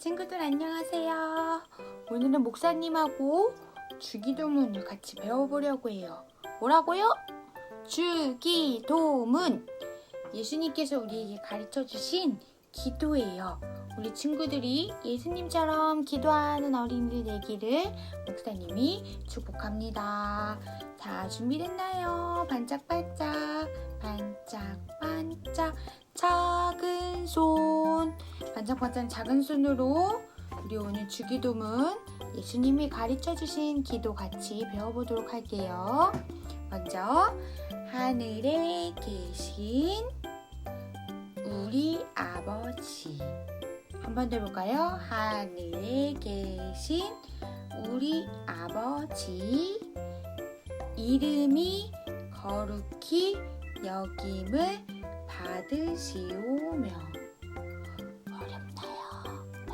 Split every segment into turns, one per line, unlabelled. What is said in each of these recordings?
친구들 안녕하세요. 오늘은 목사님하고 주기도문을 같이 배워보려고 해요. 뭐라고요? 주기도문. 예수님께서 우리에게 가르쳐 주신 기도예요. 우리 친구들이 예수님처럼 기도하는 어린이들 되기를 목사님이 축복합니다. 자, 준비됐나요? 반짝반짝, 반짝 반짝반짝 작은 손으로 우리 오늘 주기도문 예수님이 가르쳐 주신 기도 같이 배워보도록 할게요. 먼저, 하늘에 계신 우리 아버지. 한 번 더 해볼까요? 하늘에 계신 우리 아버지. 이름이 거룩히 여김을 받으시오며.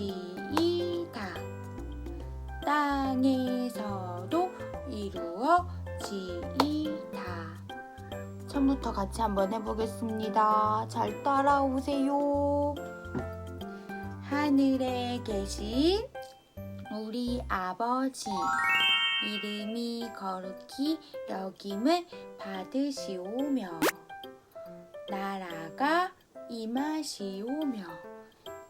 이루어지이다. 땅에서도 이루어지이다. 처음부터 같이 한번 해보겠습니다. 잘 따라오세요. 하늘에 계신 우리 아버지 이름이 거룩히 여김을 받으시오며 나라가 임하시오며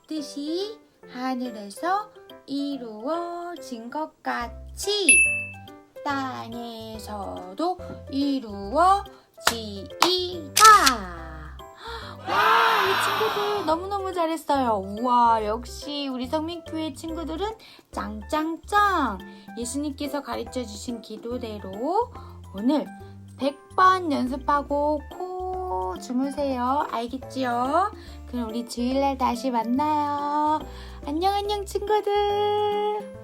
뜻이 하늘에서 이루어진 것 같이 땅에서도 이루어지이다. 와, 우리 친구들 너무너무 잘했어요. 우와, 역시 우리 성민교회 친구들은 짱짱짱! 예수님께서 가르쳐 주신 기도대로 오늘 100번 연습하고 코 주무세요. 알겠지요? 그럼 우리 주일날 다시 만나요. 안녕, 안녕, 친구들!